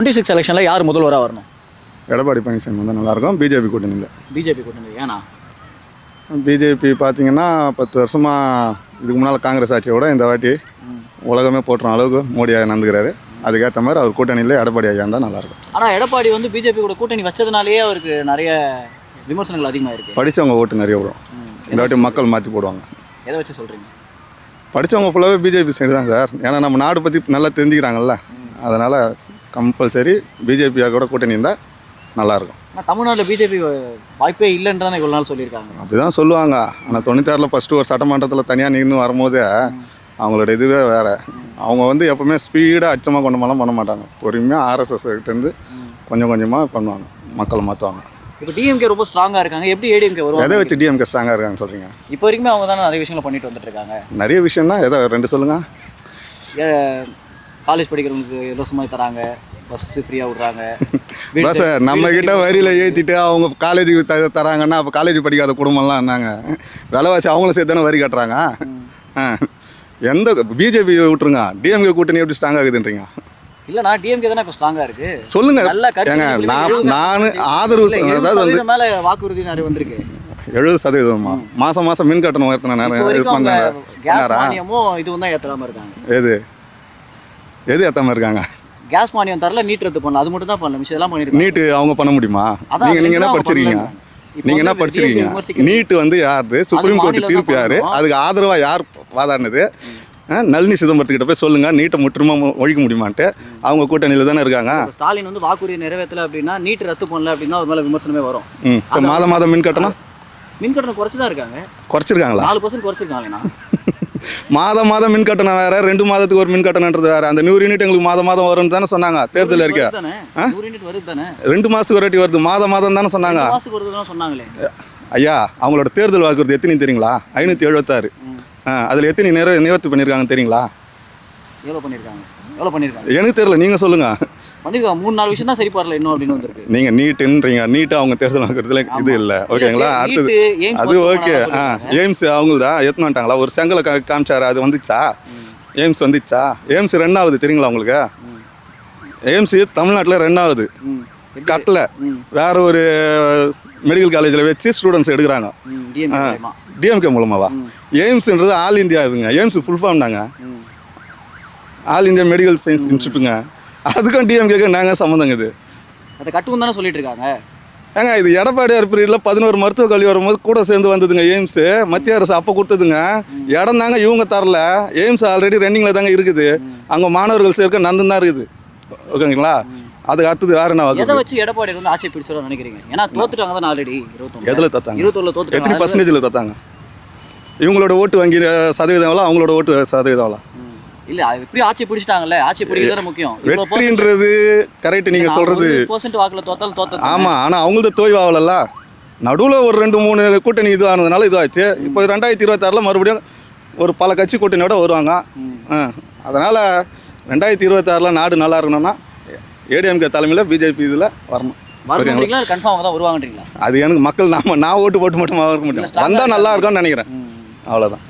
Twenty six எலெக்ஷனில் யார் முதல்வராக வரணும்? எடப்பாடி பழனிசாமி வந்தால் நல்லாயிருக்கும். பிஜேபி கூட்டணியில். பிஜேபி கூட்டணி ஏன்னா? பிஜேபி பார்த்தீங்கன்னா பத்து வருஷமாக இதுக்கு முன்னால் காங்கிரஸ் ஆட்சியை விட இந்த வாட்டி உலகமே போட்டுற அளவுக்கு மோடி ஐயா நடந்துக்கிறாரு அதுக்கேற்ற மாதிரி அவர் கூட்டணியில் எடப்பாடி ஐயா இருந்தால் நல்லாயிருக்கும். ஆனால் எடப்பாடி வந்து பிஜேபி கூட கூட்டணி வச்சதுனாலேயே அவருக்கு நிறைய விமர்சனங்கள் அதிகமாக இருக்குது படித்தவங்க ஓட்டு நிறைய வரும். இந்த வாட்டி மக்கள் மாற்றி போடுவாங்க. எதை வச்சு சொல்கிறீங்க படித்தவங்க ஃபுல்லாகவே பிஜேபி சைடு தான் சார். ஏன்னா நம்ம நாடு பற்றி நல்லா தெரிஞ்சுக்கிறாங்கல்ல. அதனால் கம்பல்சரி பிஜேபியாக கூட கூட்டணி இருந்தால் நல்லாயிருக்கும். ஆனால் தமிழ்நாட்டில் பிஜேபி வாய்ப்பே இல்லைன்னு தானே இவ்வளோ நாள் சொல்லியிருக்காங்க. அப்படி தான் சொல்லுவாங்க. ஆனால் தொண்ணூத்தாறில் ஃபஸ்ட்டு ஒரு சட்டமன்றத்தில் தனியாக நின்று வரும்போது அவங்களோட இதுவே வேறு. அவங்க வந்து எப்போவுமே ஸ்பீடாக அச்சமாக கொண்டு போகலாம் பண்ண மாட்டாங்க. பொறுமையாக ஆர்எஸ்எஸ் கிட்டேருந்து கொஞ்சம் கொஞ்சமாக பண்ணுவாங்க. மக்களை மாற்றுவாங்க இப்போ டிஎம்கே ரொம்ப ஸ்ட்ராங்காக இருக்காங்க. எப்படி ஏடிஎம்கே எதை வருவாங்க? வச்சு டிஎம்கே ஸ்ட்ராங்காக இருக்காங்கன்னு சொல்கிறீங்க இப்போ வரைக்குமே அவங்க தானே நிறைய விஷயங்களை பண்ணிட்டு வந்துட்டு இருக்காங்க. நிறைய விஷயம்னா எதை? ரெண்டு சொல்லுங்கள் காலேஜ் படிக்கிறவங்களுக்கு இலவசமாக தராங்க. பஸ் ஃப்ரீயாக விட்றாங்க. வீடு பஸ் நம்ம கிட்ட வரியில் ஏற்றிட்டு அவங்க காலேஜுக்கு த தராங்கன்னா அப்போ காலேஜ் படிக்காத குடும்பம்லாம் என்னங்க? விலைவாசி அவங்களும் சேர்த்து தானே வரி கட்டுறாங்க? ஆ. எந்த பிஜேபி விட்டுருங்க. டிஎம்கே கூட்டணி எப்படி ஸ்ட்ராங் ஆகுதுன்றீங்க? இல்லைண்ணா டிஎம்கே தானே இப்போ ஸ்ட்ராங்காக இருக்கு. சொல்லுங்க. ஏங்க நான் நான் இல்ல, ஆதரவு அதாவது வந்து மேல வாக்குறுதி நிறைய வந்திருக்கு. எழுபது சதவீதமா? மாதம் மாதம் மின் கட்டணம் உயர்த்தின நேரம் இது பண்ணாரா? இதுவும் தான் ஏற்றாம இருக்காங்க. எது? எது ஏற்றாம இருக்காங்க? கேஸ் மானியம் தரல நீட் ரத்து பண்ணல. அது மட்டும் தான் பண்ணல மிச்சம் எல்லாம் பண்ணிருக்காங்க. நீட்டு அவங்க பண்ண முடியுமா? நீங்கள் நீங்கள் என்ன படிச்சிருக்கீங்க? நீங்கள் என்ன படிச்சிருக்கீங்க. நீட்டு வந்து யாருது? சுப்ரீம் கோர்ட் தீர்ப்பு யாரு. அதுக்கு ஆதரவாக யார் வாதாடினது? நளினி சிதம்பரத்துக்கிட்ட போய் சொல்லுங்க நீட்டை முற்றுமா ஒழிக்க முடியுமான்ட்டு. அவங்க கூட்டணியில் தானே இருக்காங்க. ஸ்டாலின் வந்து வாக்குறுதி நிறைவேற்றல அப்படின்னா நீட் ரத்து பண்ணல அப்படின்னா அவர் மேல விமர்சனமே வரும். ஸோ மாதம் மாதம் மின் கட்டணம்? மின் கட்டணம் குறைச்சு தான் இருக்காங்க. குறைச்சிருக்காங்களா? நாலு பர்சன்ட் குறைச்சிருக்காங்கண்ணா மாதம் மாதம் மின் கட்டணம் வேற ரெண்டு மாதத்துக்கு ஒரு மின் கட்டணம்ன்றது வேற. அந்த நூறு யூனிட் எங்களுக்கு மாதம் மாதம் வரும்னு தானே சொன்னாங்க. தேர்தல் இருக்க ரெண்டு மாதத்துக்கு ஒரு வாட்டி வருது மாதம் மாதம் தானே சொன்னாங்க. ஐயா அவங்களோட தேர்தல் வாக்குறுதி எத்தனை தெரியுங்களா? ஐநூற்றி எழுபத்தாறு அதில் எத்தனை நிறை நிவர்த்தி பண்ணியிருக்காங்க தெரியுங்களா? பண்ணிருக்காங்க? எனக்கு தெரியல நீங்கள் சொல்லுங்கள் பண்ணிருக்காங்க மூணு நாலு விஷயம் தான் சரி பண்ணல இன்னும் அப்படின்னு வந்திருக்கு. நீங்கள் நீட்டுன்றீங்க. நீட்டு அவங்க தேர்தல் வாக்குறதுல இது இல்லை. ஓகேங்களா? எய்ம்ஸ் அது ஓகே. எய்ம்ஸ் அவங்கள்தான் எத்தனை வந்துட்டாங்களா? ஒரு செங்கலை காமிச்சாரு? அது வந்துச்சா? எய்ம்ஸ் வந்துச்சா? எய்ம்ஸ் ரெண்டாவது தெரியுங்களா உங்களுக்கு? எய்ம்ஸ் தமிழ்நாட்டில் ரெண்டாவது. கட்டல. வேற ஒரு மெடிக்கல் காலேஜில் வச்சு ஸ்டூடெண்ட்ஸ் எடுக்கிறாங்க. டிஎம்கே மூலமாவா? எய்ம்ஸ்ன்றது ஆல் இந்தியா இதுங்க. எய்ம்ஸ் ஃபுல் ஃபார்ம் தாங்க. ஆல் இந்தியா மெடிக்கல் சயின்ஸ் இன்ஸ்டியூட்டுங்க அதுக்கும் டிஎம்கேக்கு நாங்கள் சம்மந்தங்க இது. அதை கட்டுவோம் தானே சொல்லிட்டு இருக்காங்க ஏங்க இது எடப்பாடியார் பீரியடில் பதினோரு மருத்துவக் கல்வி வரும்போது கூட சேர்ந்து வந்ததுங்க எய்ம்ஸு மத்திய அரசு அப்போ கொடுத்ததுங்க. இடம் தாங்க இவங்க தரல. எய்ம்ஸ் ஆல்ரெடி ரன்னிங்கில் தாங்க இருக்குது. அங்கே மாணவர்கள் சேர்க்க நந்தன் தான் இருக்குது. ஓகேங்களா? அதுக்கு அடுத்தது வேறு என்ன எதை வச்சு எடப்பாடி வந்து ஆட்சி பிடிச்சிடும் நினைக்கிறீங்க? ஏன்னா தோத்துட்டாங்க தானே ஆல்ரெடி இருபத்தொன்னு. எதில் தத்தாங்க? இருபத்தொன்னு எத்தனை தோத்துட்டாங்க பர்சன்டேஜில் தத்தாங்க? இவங்களோட ஓட்டு வங்கி சதவீதம் அவங்களோட ஓட்டு சதவீதம். இல்ல அது எப்படி ஆட்சி பிடிச்சிட்டாங்கல்ல? ஆட்சி பிடிக்கிறது முக்கியம். வெற்றின்றது கரெக்ட் நீங்கள் சொல்கிறது பர்சன்ட் வாக்குல தோத்தாலும் தோத்த ஆமாம் ஆனால் அவங்களது தோய்வாகல நடுவில் ஒரு ரெண்டு மூணு கூட்டணி இது ஆனதுனால இதுவாச்சு இப்போ ரெண்டாயிரத்தி இருபத்தாறில் மறுபடியும் ஒரு பல கட்சி கூட்டணியோட வருவாங்க. அதனால் ரெண்டாயிரத்தி இருபத்தாறில் நாடு நல்லா இருக்கணும்னா ஏடிஎம்கே தலைமையில் பிஜேபி இதில் வரணும். அது எனக்கு மக்கள் நாம நான் ஓட்டு போட்டு மட்டும் இருக்க முடியும். வந்தால் நல்லா இருக்கும்னு நினைக்கிறேன். அவ்வளோதான்